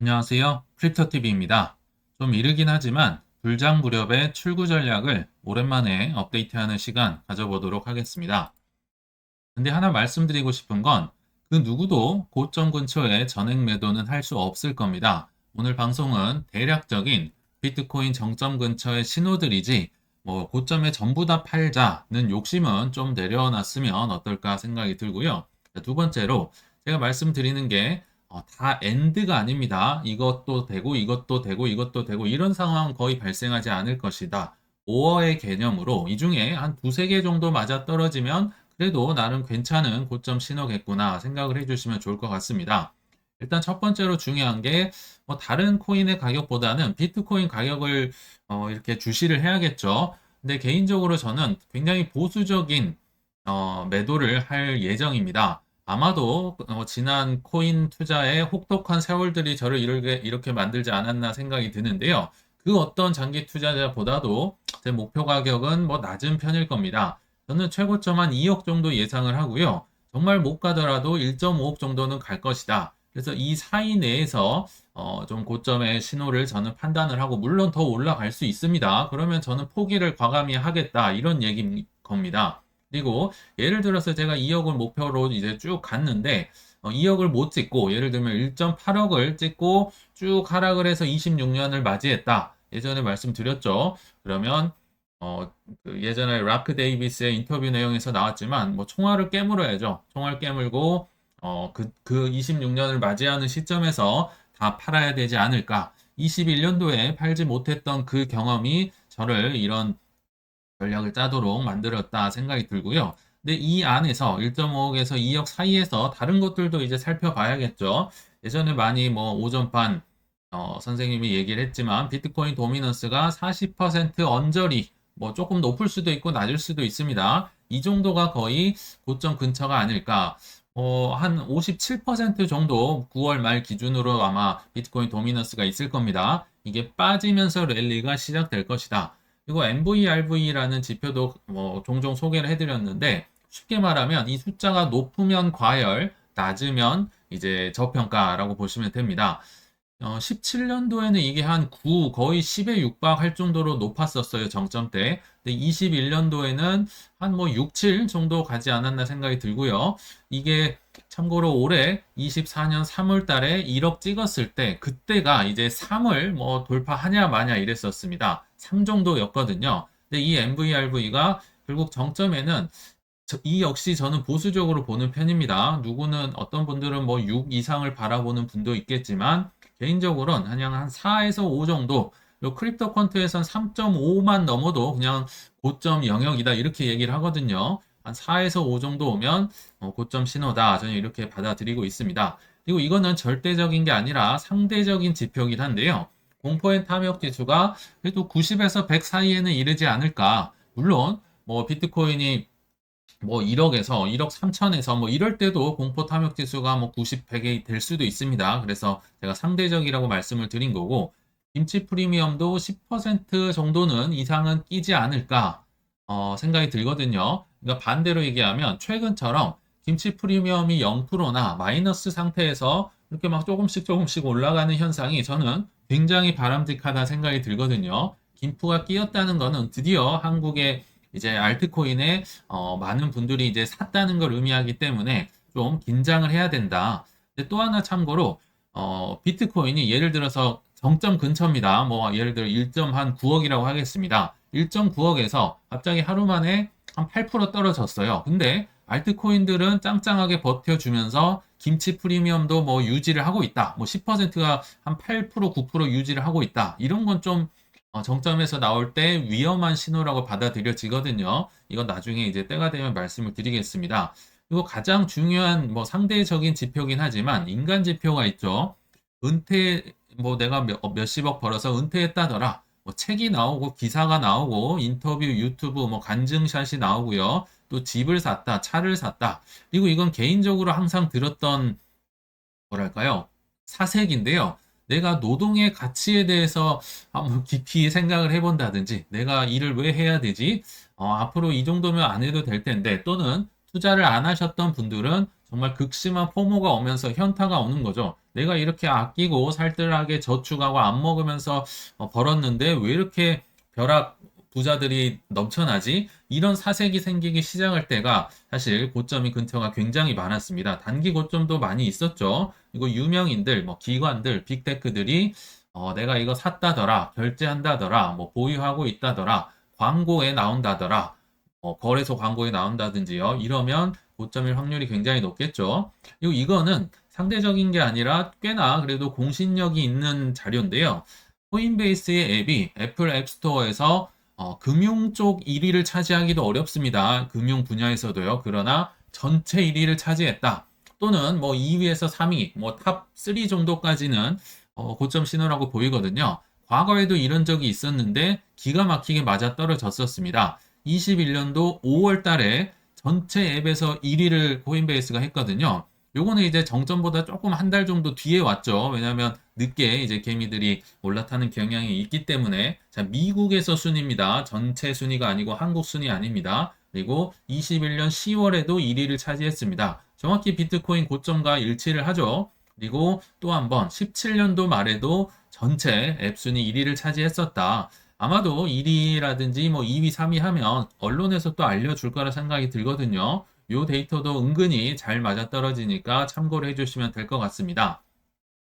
안녕하세요. 크립토TV입니다. 좀 이르긴 하지만 불장 무렵의 출구 전략을 오랜만에 업데이트하는 시간 가져보도록 하겠습니다. 근데 하나 말씀드리고 싶은 건 그 누구도 고점 근처에 전액 매도는 할 수 없을 겁니다. 오늘 방송은 대략적인 비트코인 정점 근처의 신호들이지 뭐 고점에 전부 다 팔자는 욕심은 좀 내려놨으면 어떨까 생각이 들고요. 두 번째로 제가 말씀드리는 게 어, 다 엔드가 아닙니다. 이것도 되고 이것도 되고 이것도 되고 이런 상황 거의 발생하지 않을 것이다. 5어의 개념으로 이 중에 한 두세 개 정도 맞아 떨어지면 그래도 나름 괜찮은 고점 신호겠구나 생각을 해주시면 좋을 것 같습니다. 일단 첫 번째로 중요한 게 뭐 다른 코인의 가격보다는 비트코인 가격을 어, 이렇게 주시를 해야겠죠. 근데 개인적으로 저는 굉장히 보수적인 어, 매도를 할 예정입니다. 아마도 어, 지난 코인 투자의 혹독한 세월들이 저를 이렇게, 이렇게 만들지 않았나 생각이 드는데요. 그 어떤 장기 투자자보다도 제 목표 가격은 뭐 낮은 편일 겁니다. 저는 최고점 한 2억 정도 예상을 하고요. 정말 못 가더라도 1.5억 정도는 갈 것이다. 그래서 이 사이 내에서 어, 좀 고점의 신호를 저는 판단을 하고 물론 더 올라갈 수 있습니다. 그러면 저는 포기를 과감히 하겠다 이런 얘기인 겁니다. 그리고 예를 들어서 제가 2억을 목표로 이제 쭉 갔는데 어, 2억을 못 찍고 예를 들면 1.8억을 찍고 쭉 하락을 해서 26년을 맞이했다. 예전에 말씀드렸죠. 그러면 어, 그 예전에 라크 데이비스의 인터뷰 내용에서 나왔지만 뭐 총알을 깨물어야죠. 총알 깨물고 어, 그, 그 26년을 맞이하는 시점에서 다 팔아야 되지 않을까. 21년도에 팔지 못했던 그 경험이 저를 이런 전략을 짜도록 만들었다 생각이 들고요. 근데 이 안에서 1.5억에서 2억 사이에서 다른 것들도 이제 살펴봐야겠죠. 예전에 많이 뭐 오전판 어, 선생님이 얘기를 했지만 비트코인 도미넌스가 40% 언저리 뭐 조금 높을 수도 있고 낮을 수도 있습니다. 이 정도가 거의 고점 근처가 아닐까. 어, 한 57% 정도 9월 말 기준으로 아마 비트코인 도미넌스가 있을 겁니다. 이게 빠지면서 랠리가 시작될 것이다. 그리고 MVRV라는 지표도 뭐 종종 소개를 해드렸는데 쉽게 말하면 이 숫자가 높으면 과열, 낮으면 이제 저평가라고 보시면 됩니다. 어, 17년도에는 이게 한 9, 거의 10에 육박할 정도로 높았었어요, 정점 때. 근데 21년도에는 한 뭐 6, 7 정도 가지 않았나 생각이 들고요. 이게 참고로 올해 24년 3월 달에 1억 찍었을 때, 그때가 이제 3을 뭐 돌파하냐 마냐 이랬었습니다. 3 정도였거든요. 근데 이 MVRV가 결국 정점에는 저- 이 역시 저는 보수적으로 보는 편입니다. 누구는 어떤 분들은 뭐 6 이상을 바라보는 분도 있겠지만 개인적으로는 그냥 한 4에서 5 정도 요 크립토 퀀트에선 3.5만 넘어도 그냥 고점 영역이다 이렇게 얘기를 하거든요. 한 4에서 5 정도 오면 어, 고점 신호다. 저는 이렇게 받아들이고 있습니다. 그리고 이거는 절대적인 게 아니라 상대적인 지표이긴 한데요. 공포의 탐욕 지수가 그래도 90에서 100 사이에는 이르지 않을까. 물론 뭐 비트코인이 뭐 1억에서 1억 3천에서 뭐 이럴 때도 공포 탐욕 지수가 뭐 90, 100이 될 수도 있습니다. 그래서 제가 상대적이라고 말씀을 드린 거고 김치 프리미엄도 10% 정도는 이상은 끼지 않을까 어, 생각이 들거든요. 그러니까 반대로 얘기하면 최근처럼 김치 프리미엄이 0%나 마이너스 상태에서 이렇게 막 조금씩 조금씩 올라가는 현상이 저는 굉장히 바람직하다 생각이 들거든요. 김프가 끼었다는 거는 드디어 한국의 이제 알트코인에 어, 많은 분들이 이제 샀다는 걸 의미하기 때문에 좀 긴장을 해야 된다. 또 하나 참고로 어, 비트코인이 예를 들어서 정점 근처입니다. 뭐 예를 들어 1.9억이라고 하겠습니다. 1.9억에서 갑자기 하루 만에 한 8% 떨어졌어요. 근데 알트코인들은 짱짱하게 버텨주면서 김치 프리미엄도 뭐 유지를 하고 있다. 뭐 10%가 한 8%, 9% 유지를 하고 있다. 이런 건 좀 어, 정점에서 나올 때 위험한 신호라고 받아들여지거든요. 이건 나중에 이제 때가 되면 말씀을 드리겠습니다. 그리고 가장 중요한 뭐 상대적인 지표긴 하지만 인간 지표가 있죠. 은퇴 뭐 내가 몇, 어, 몇십억 벌어서 은퇴했다더라. 뭐 책이 나오고 기사가 나오고 인터뷰 유튜브 뭐 간증샷이 나오고요. 또 집을 샀다, 차를 샀다. 그리고 이건 개인적으로 항상 들었던 뭐랄까요? 사색인데요. 내가 노동의 가치에 대해서 한번 깊이 생각을 해본다든지, 내가 일을 왜 해야 되지? 어, 앞으로 이 정도면 안 해도 될 텐데, 또는 투자를 안 하셨던 분들은 정말 극심한 포모가 오면서 현타가 오는 거죠. 내가 이렇게 아끼고 살뜰하게 저축하고 안 먹으면서 어, 벌었는데 왜 이렇게 벼락 부자들이 넘쳐나지? 이런 사색이 생기기 시작할 때가 사실 고점이 근처가 굉장히 많았습니다. 단기 고점도 많이 있었죠. 그리고 유명인들, 뭐 기관들, 빅테크들이 어, 내가 이거 샀다더라, 결제한다더라, 뭐 보유하고 있다더라, 광고에 나온다더라, 어, 거래소 광고에 나온다든지요. 이러면 고점일 확률이 굉장히 높겠죠. 그리고 이거는 상대적인 게 아니라 꽤나 그래도 공신력이 있는 자료인데요. 코인베이스의 앱이 애플 앱스토어에서 어, 금융 쪽 1위를 차지하기도 어렵습니다. 금융 분야에서도요. 그러나 전체 1위를 차지했다. 또는 뭐 2위에서 3위, 뭐 탑 3 정도까지는 어, 고점 신호라고 보이거든요. 과거에도 이런 적이 있었는데 기가 막히게 맞아 떨어졌었습니다. 21년도 5월 달에 전체 앱에서 1위를 코인베이스가 했거든요. 요거는 이제 정점보다 조금 한 달 정도 뒤에 왔죠. 왜냐하면 늦게 이제 개미들이 올라타는 경향이 있기 때문에 자 미국에서 순위입니다. 전체 순위가 아니고 한국 순위 아닙니다. 그리고 21년 10월에도 1위를 차지했습니다. 정확히 비트코인 고점과 일치를 하죠. 그리고 또 한 번 17년도 말에도 전체 앱 순위 1위를 차지했었다. 아마도 1위라든지 뭐 2위, 3위 하면 언론에서 또 알려줄 거라 생각이 들거든요. 요 데이터도 은근히 잘 맞아떨어지니까 참고를 해주시면 될 것 같습니다.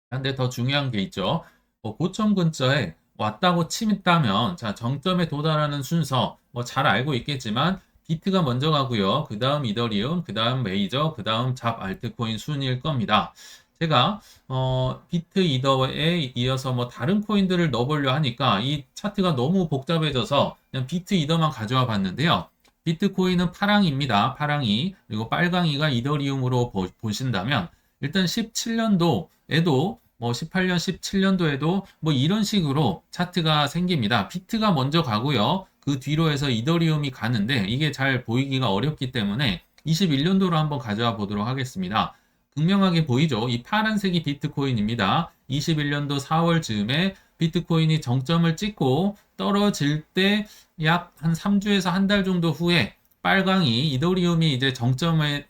근데 더 중요한 게 있죠. 뭐 고점 근처에 왔다고 치다면 자 정점에 도달하는 순서 뭐 잘 알고 있겠지만 비트가 먼저 가고요. 그 다음 이더리움, 그 다음 메이저, 그 다음 잡 알트코인 순일 겁니다. 제가 어, 비트 이더에 이어서 뭐 다른 코인들을 넣어보려 하니까 이 차트가 너무 복잡해져서 그냥 비트 이더만 가져와 봤는데요. 비트코인은 파랑입니다. 파랑이. 그리고 빨강이가 이더리움으로 보, 보신다면 일단 17년도에도 뭐 18년, 17년도에도 뭐 이런 식으로 차트가 생깁니다. 비트가 먼저 가고요. 그 뒤로 해서 이더리움이 가는데 이게 잘 보이기가 어렵기 때문에 21년도로 한번 가져와 보도록 하겠습니다. 극명하게 보이죠? 이 파란색이 비트코인입니다. 21년도 4월 즈음에 비트코인이 정점을 찍고 떨어질 때 약 한 3주에서 한 달 정도 후에 빨강이 이더리움이 이제 정점에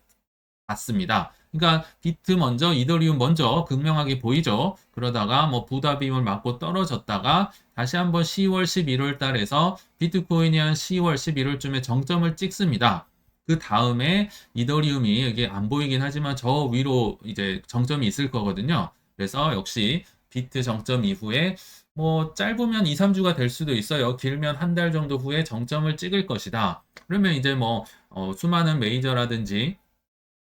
갔습니다. 그러니까 비트 먼저 이더리움 먼저 극명하게 보이죠. 그러다가 뭐 부다 비임을 맞고 떨어졌다가 다시 한번 10월 11월 달에서 비트코인이 한 10월 11월쯤에 정점을 찍습니다. 그 다음에 이더리움이 이게 안 보이긴 하지만 저 위로 이제 정점이 있을 거거든요. 그래서 역시 비트 정점 이후에 뭐 짧으면 2, 3주가 될 수도 있어요. 길면 한 달 정도 후에 정점을 찍을 것이다. 그러면 이제 뭐 어, 수많은 메이저라든지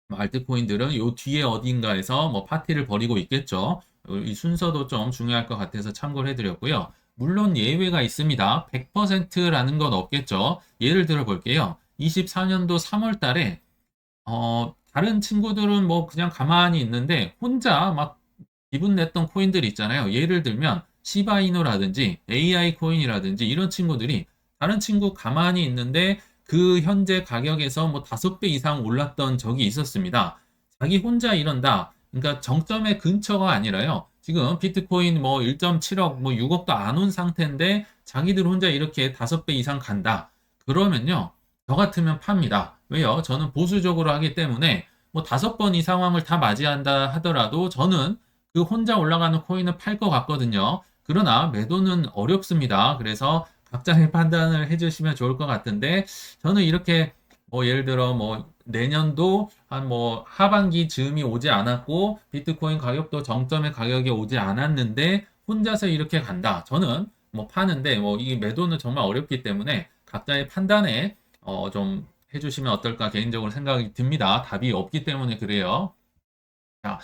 뭐 알트코인들은 요 뒤에 어딘가에서 뭐 파티를 벌이고 있겠죠. 이 순서도 좀 중요할 것 같아서 참고를 해드렸고요. 물론 예외가 있습니다. 100%라는 건 없겠죠. 예를 들어 볼게요. 24년도 3월 달에 어, 다른 친구들은 뭐 그냥 가만히 있는데 혼자 막 기분 냈던 코인들 있잖아요. 예를 들면 시바이노라든지 AI 코인이라든지 이런 친구들이 다른 친구 가만히 있는데 그 현재 가격에서 뭐 다섯 배 이상 올랐던 적이 있었습니다. 자기 혼자 이런다. 그러니까 정점의 근처가 아니라요. 지금 비트코인 뭐 1.7억, 뭐 6억도 안 온 상태인데 자기들 혼자 이렇게 다섯 배 이상 간다. 그러면요. 저 같으면 팝니다. 왜요? 저는 보수적으로 하기 때문에 뭐 다섯 번 이 상황을 다 맞이한다 하더라도 저는 그 혼자 올라가는 코인을 팔것 같거든요. 그러나 매도는 어렵습니다. 그래서 각자의 판단을 해주시면 좋을 것 같은데 저는 이렇게 뭐 예를 들어 뭐 내년도 한 뭐 하반기 즈음이 오지 않았고 비트코인 가격도 정점의 가격이 오지 않았는데 혼자서 이렇게 간다. 저는 뭐 파는데 뭐 이 매도는 정말 어렵기 때문에 각자의 판단에 어, 좀 해주시면 어떨까 개인적으로 생각이 듭니다. 답이 없기 때문에 그래요. 자,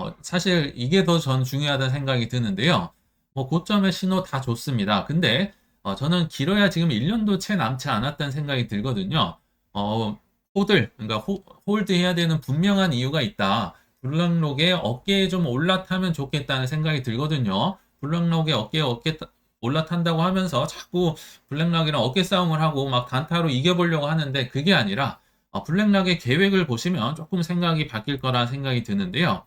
어, 사실 이게 더 전 중요하다는 생각이 드는데요. 뭐 고점의 신호 다 좋습니다. 근데 어, 저는 길어야 지금 1년도 채 남지 않았다는 생각이 들거든요. 어, 호들, 그러니까 호, 홀드 해야 되는 분명한 이유가 있다. 블랙록에 어깨에 좀 올라타면 좋겠다는 생각이 들거든요. 블랙록에 어깨에 어깨 올라탄다고 하면서 자꾸 블랙락이랑 어깨 싸움을 하고 막 단타로 이겨보려고 하는데 그게 아니라 어, 블랙락의 계획을 보시면 조금 생각이 바뀔 거라 생각이 드는데요.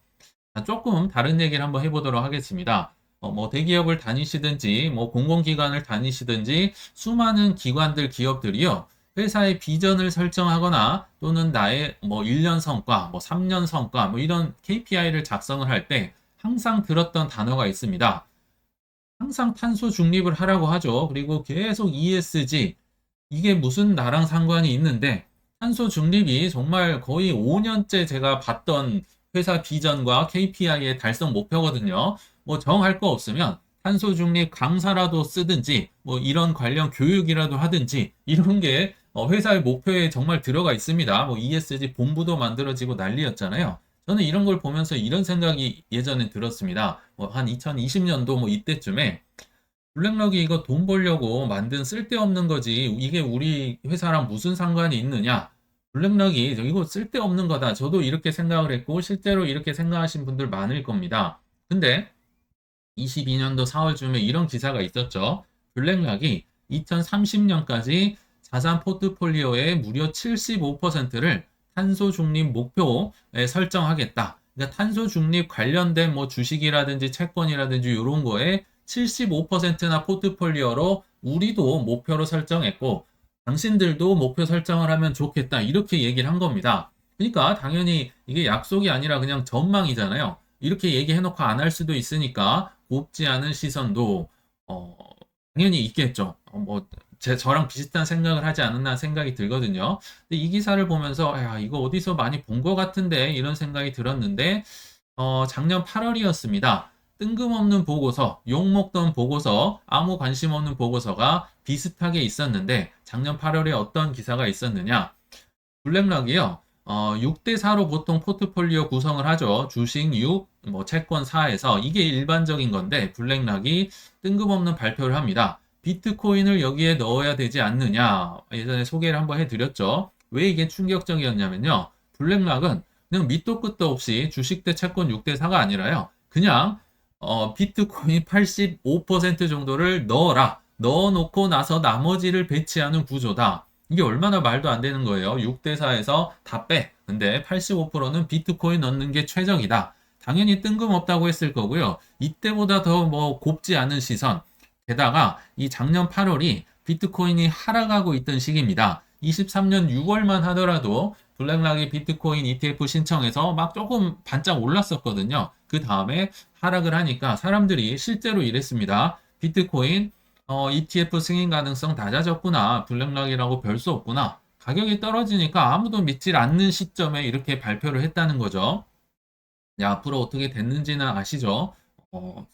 조금 다른 얘기를 한번 해보도록 하겠습니다. 어, 뭐 대기업을 다니시든지 뭐 공공기관을 다니시든지 수많은 기관들 기업들이요. 회사의 비전을 설정하거나 또는 나의 뭐 1년 성과, 뭐 3년 성과, 뭐 이런 KPI를 작성을 할 때 항상 들었던 단어가 있습니다. 항상 탄소 중립을 하라고 하죠. 그리고 계속 ESG, 이게 무슨 나랑 상관이 있는데 탄소 중립이 정말 거의 5년째 제가 봤던 회사 비전과 KPI의 달성 목표거든요. 뭐 정할 거 없으면 탄소 중립 강사라도 쓰든지 뭐 이런 관련 교육이라도 하든지 이런 게 어, 회사의 목표에 정말 들어가 있습니다. 뭐 ESG 본부도 만들어지고 난리였잖아요. 저는 이런 걸 보면서 이런 생각이 예전에 들었습니다. 뭐 한 2020년도 뭐 이때쯤에 블랙럭이 이거 돈 벌려고 만든 쓸데없는 거지. 이게 우리 회사랑 무슨 상관이 있느냐? 블랙럭이 이거 쓸데없는 거다. 저도 이렇게 생각을 했고 실제로 이렇게 생각하신 분들 많을 겁니다. 근데 22년도 4월쯤에 이런 기사가 있었죠. 블랙락이 2030년까지 자산 포트폴리오의 무려 75%를 탄소 중립 목표에 설정하겠다. 그러니까 탄소 중립 관련된 뭐 주식이라든지 채권이라든지 이런 거에 75%나 포트폴리오로 우리도 목표로 설정했고 당신들도 목표 설정을 하면 좋겠다. 이렇게 얘기를 한 겁니다. 그러니까 당연히 이게 약속이 아니라 그냥 전망이잖아요. 이렇게 얘기해놓고 안 할 수도 있으니까 곱지 않은 시선도 어, 당연히 있겠죠. 어, 뭐 제, 저랑 비슷한 생각을 하지 않았나 생각이 들거든요. 근데 이 기사를 보면서 야 이거 어디서 많이 본 것 같은데 이런 생각이 들었는데 어, 작년 8월이었습니다. 뜬금없는 보고서, 욕먹던 보고서, 아무 관심 없는 보고서가 비슷하게 있었는데 작년 8월에 어떤 기사가 있었느냐? 블랙락이요. 어, 6대 4로 보통 포트폴리오 구성을 하죠. 주식 6, 뭐 채권 4에서 이게 일반적인 건데 블랙락이 뜬금없는 발표를 합니다. 비트코인을 여기에 넣어야 되지 않느냐. 예전에 소개를 한번 해드렸죠. 왜 이게 충격적이었냐면요. 블랙락은 그냥 밑도 끝도 없이 주식 대 채권 6대 4가 아니라요. 그냥 어, 비트코인 85% 정도를 넣어라. 넣어놓고 나서 나머지를 배치하는 구조다. 이게 얼마나 말도 안 되는 거예요. 6대4에서 다 빼. 근데 85%는 비트코인 넣는 게 최적이다. 당연히 뜬금없다고 했을 거고요. 이때보다 더 뭐 곱지 않은 시선. 게다가 이 작년 8월이 비트코인이 하락하고 있던 시기입니다. 23년 6월만 하더라도 블랙락이 비트코인 ETF 신청해서 막 조금 반짝 올랐었거든요. 그 다음에 하락을 하니까 사람들이 실제로 이랬습니다. 비트코인 어, ETF 승인 가능성 낮아졌구나. 블랙락이라고 별 수 없구나. 가격이 떨어지니까 아무도 믿질 않는 시점에 이렇게 발표를 했다는 거죠. 야, 앞으로 어떻게 됐는지는 아시죠? 어,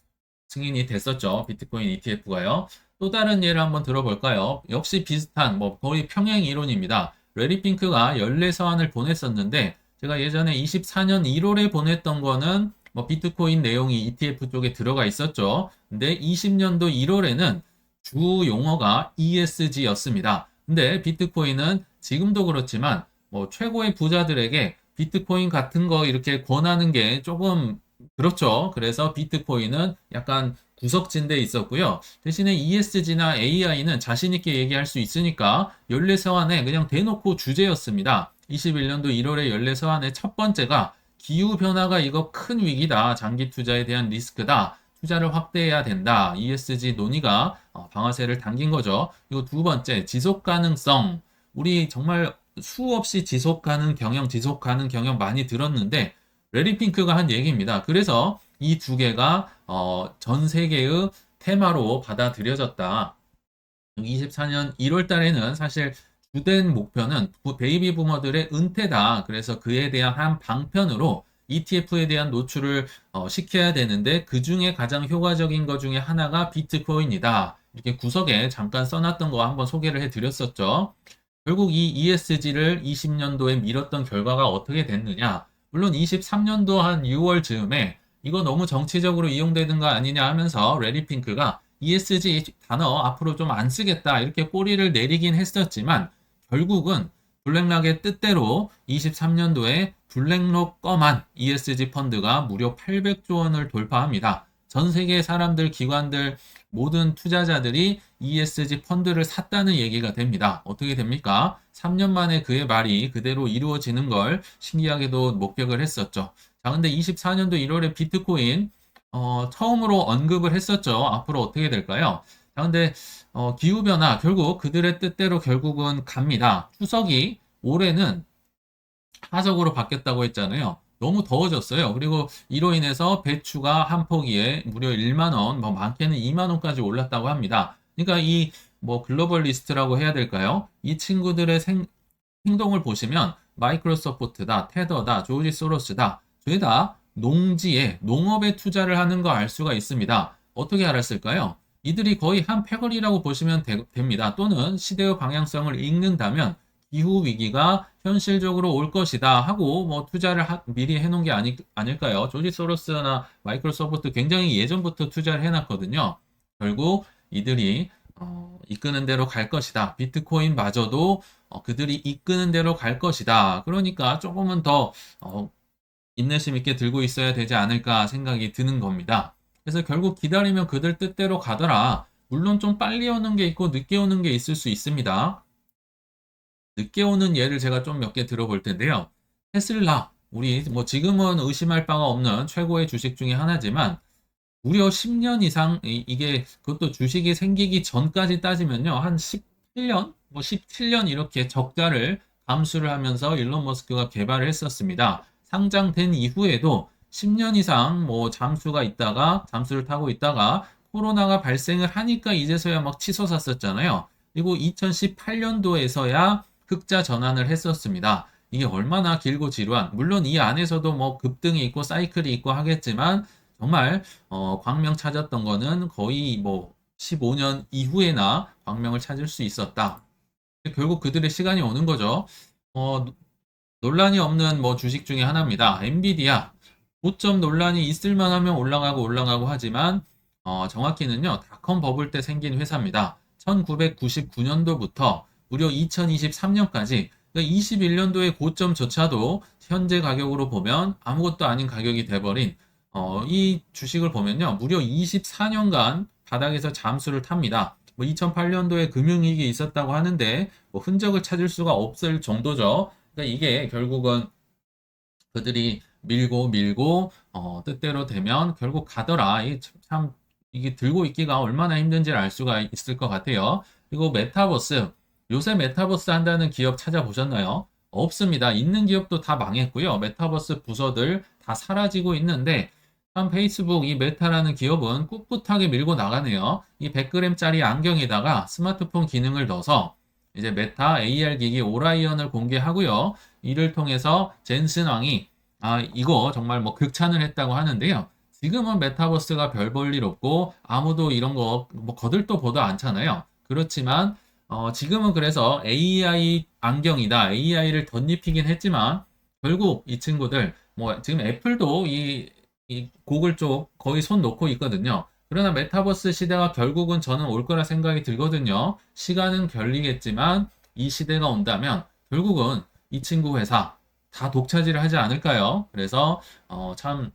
승인이 됐었죠. 비트코인 ETF가요. 또 다른 예를 한번 들어볼까요? 역시 비슷한 뭐 거의 평행 이론입니다. 레리 핑크가 연례 서한을 보냈었는데 제가 예전에 24년 1월에 보냈던 거는 뭐 비트코인 내용이 ETF 쪽에 들어가 있었죠. 근데 20년도 1월에는 주 용어가 ESG였습니다. 근데 비트코인은 지금도 그렇지만 뭐 최고의 부자들에게 비트코인 같은 거 이렇게 권하는 게 조금 그렇죠. 그래서 비트코인은 약간 구석진데 있었고요. 대신에 ESG나 AI는 자신있게 얘기할 수 있으니까 연례 서한에 그냥 대놓고 주제였습니다. 21년도 1월에 연례 서한의 첫 번째가 기후 변화가 이거 큰 위기다. 장기 투자에 대한 리스크다. 투자를 확대해야 된다. ESG 논의가 어, 방아쇠를 당긴 거죠. 그리고 두 번째, 지속 가능성. 우리 정말 수없이 지속 가능 경영, 지속 가능 경영 많이 들었는데, 레리 핑크가 한 얘기입니다. 그래서 이 두 개가 어, 전 세계의 테마로 받아들여졌다. 24년 1월 달에는 사실 주된 목표는 베이비 부머들의 은퇴다. 그래서 그에 대한 한 방편으로 ETF에 대한 노출을 어, 시켜야 되는데 그 중에 가장 효과적인 것 중에 하나가 비트코인이다. 이렇게 구석에 잠깐 써놨던 거 한번 소개를 해드렸었죠. 결국 이 ESG를 20년도에 밀었던 결과가 어떻게 됐느냐? 물론 23년도 한 6월 즈음에 이거 너무 정치적으로 이용되는 거 아니냐 하면서 레리 핑크가 ESG 단어 앞으로 좀 안 쓰겠다 이렇게 꼬리를 내리긴 했었지만 결국은 블랙락의 뜻대로 23년도에 블랙록 꺼만 ESG 펀드가 무려 800조 원을 돌파합니다. 전 세계 사람들, 기관들, 모든 투자자들이 ESG 펀드를 샀다는 얘기가 됩니다. 어떻게 됩니까? 3년 만에 그의 말이 그대로 이루어지는 걸 신기하게도 목격을 했었죠. 자, 근데 24년도 1월에 비트코인 어, 처음으로 언급을 했었죠. 앞으로 어떻게 될까요? 자, 근데 어, 기후변화 결국 그들의 뜻대로 결국은 갑니다. 추석이 올해는 하적으로 바뀌었다고 했잖아요. 너무 더워졌어요. 그리고 이로 인해서 배추가 한 포기에 무려 1만 원, 뭐 많게는 2만 원까지 올랐다고 합니다. 그러니까 이 뭐 글로벌 리스트라고 해야 될까요? 이 친구들의 생- 행동을 보시면 마이크로소프트다, 테더다, 조지 소로스다, 죄다 농지에 농업에 투자를 하는 거 알 수가 있습니다. 어떻게 알았을까요? 이들이 거의 한 패거리라고 보시면 되, 됩니다. 또는 시대의 방향성을 읽는다면 기후 위기가 현실적으로 올 것이다 하고 뭐 투자를 하- 미리 해놓은 게 아니, 아닐까요? 조지 소로스나 마이크로소프트 굉장히 예전부터 투자를 해놨거든요. 결국 이들이 어, 이끄는 대로 갈 것이다. 비트코인마저도 어, 그들이 이끄는 대로 갈 것이다. 그러니까 조금은 더 어, 인내심 있게 들고 있어야 되지 않을까 생각이 드는 겁니다. 그래서 결국 기다리면 그들 뜻대로 가더라. 물론 좀 빨리 오는 게 있고 늦게 오는 게 있을 수 있습니다. 늦게 오는 예를 제가 좀 몇 개 들어볼 텐데요. 테슬라, 우리 뭐 지금은 의심할 바가 없는 최고의 주식 중에 하나지만 무려 10년 이상 이- 이게 그것도 주식이 생기기 전까지 따지면요. 한 17년, 뭐 17년 이렇게 적자를 감수를 하면서 일론 머스크가 개발을 했었습니다. 상장된 이후에도 10년 이상 뭐 잠수가 있다가 잠수를 타고 있다가 코로나가 발생을 하니까 이제서야 막 치솟았었잖아요. 그리고 2018년도에서야 흑자 전환을 했었습니다. 이게 얼마나 길고 지루한, 물론 이 안에서도 뭐 급등이 있고 사이클이 있고 하겠지만 정말 어, 광명 찾았던 거는 거의 뭐 15년 이후에나 광명을 찾을 수 있었다. 결국 그들의 시간이 오는 거죠. 어, 논란이 없는 뭐 주식 중에 하나입니다. 엔비디아 고점 논란이 있을만 하면 올라가고 올라가고 하지만 어, 정확히는요 닷컴 버블 때 생긴 회사입니다. 1999년도부터 무려 2023년까지 21년도의 고점조차도 현재 가격으로 보면 아무것도 아닌 가격이 돼버린 어, 이 주식을 보면요 무려 24년간 바닥에서 잠수를 탑니다. 뭐 2008년도에 금융위기 있었다고 하는데 뭐 흔적을 찾을 수가 없을 정도죠. 그러니까 이게 결국은 그들이 밀고 밀고 어, 뜻대로 되면 결국 가더라. 이참 이게 들고 있기가 얼마나 힘든지를 알 수가 있을 것 같아요. 그리고 메타버스 요새 메타버스 한다는 기업 찾아보셨나요? 없습니다. 있는 기업도 다 망했고요. 메타버스 부서들 다 사라지고 있는데 참 페이스북 이 메타라는 기업은 꿋꿋하게 밀고 나가네요. 이 100g짜리 안경에다가 스마트폰 기능을 넣어서 이제 메타 AR 기기 오라이언을 공개하고요. 이를 통해서 젠슨 왕이 아 이거 정말 뭐 극찬을 했다고 하는데요. 지금은 메타버스가 별 볼 일 없고 아무도 이런 거 뭐 거들떠 보도 않잖아요. 그렇지만 어, 지금은 그래서 AI 안경이다. AI를 덧입히긴 했지만 결국 이 친구들 뭐 지금 애플도 이, 이 고글 쪽 거의 손 놓고 있거든요. 그러나 메타버스 시대가 결국은 저는 올 거라 생각이 들거든요. 시간은 결리겠지만 이 시대가 온다면 결국은 이 친구 회사 다 독차지를 하지 않을까요? 그래서 어, 참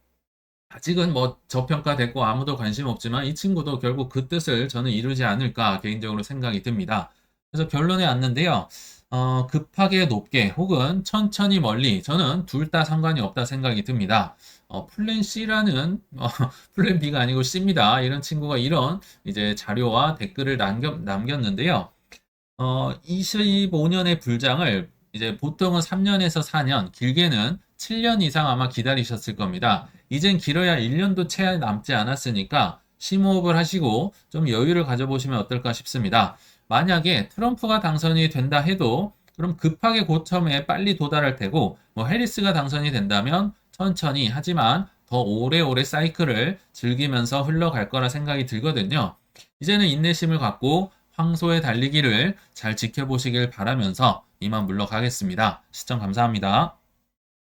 아직은 뭐 저평가됐고 아무도 관심 없지만 이 친구도 결국 그 뜻을 저는 이루지 않을까 개인적으로 생각이 듭니다. 그래서 결론에 왔는데요. 어, 급하게 높게 혹은 천천히 멀리 저는 둘 다 상관이 없다 생각이 듭니다. 어, 플랜 C라는 어, 플랜 B가 아니고 C입니다. 이런 친구가 이런 이제 자료와 댓글을 남겼, 남겼는데요. 어, 25년의 불장을 이제 보통은 3년에서 4년, 길게는 7년 이상 아마 기다리셨을 겁니다. 이젠 길어야 1년도 채 남지 않았으니까 심호흡을 하시고 좀 여유를 가져보시면 어떨까 싶습니다. 만약에 트럼프가 당선이 된다 해도 그럼 급하게 고점에 빨리 도달할 테고 뭐 해리스가 당선이 된다면 천천히 하지만 더 오래오래 사이클을 즐기면서 흘러갈 거라 생각이 들거든요. 이제는 인내심을 갖고 황소의 달리기를 잘 지켜보시길 바라면서 이만 물러가겠습니다. 시청 감사합니다.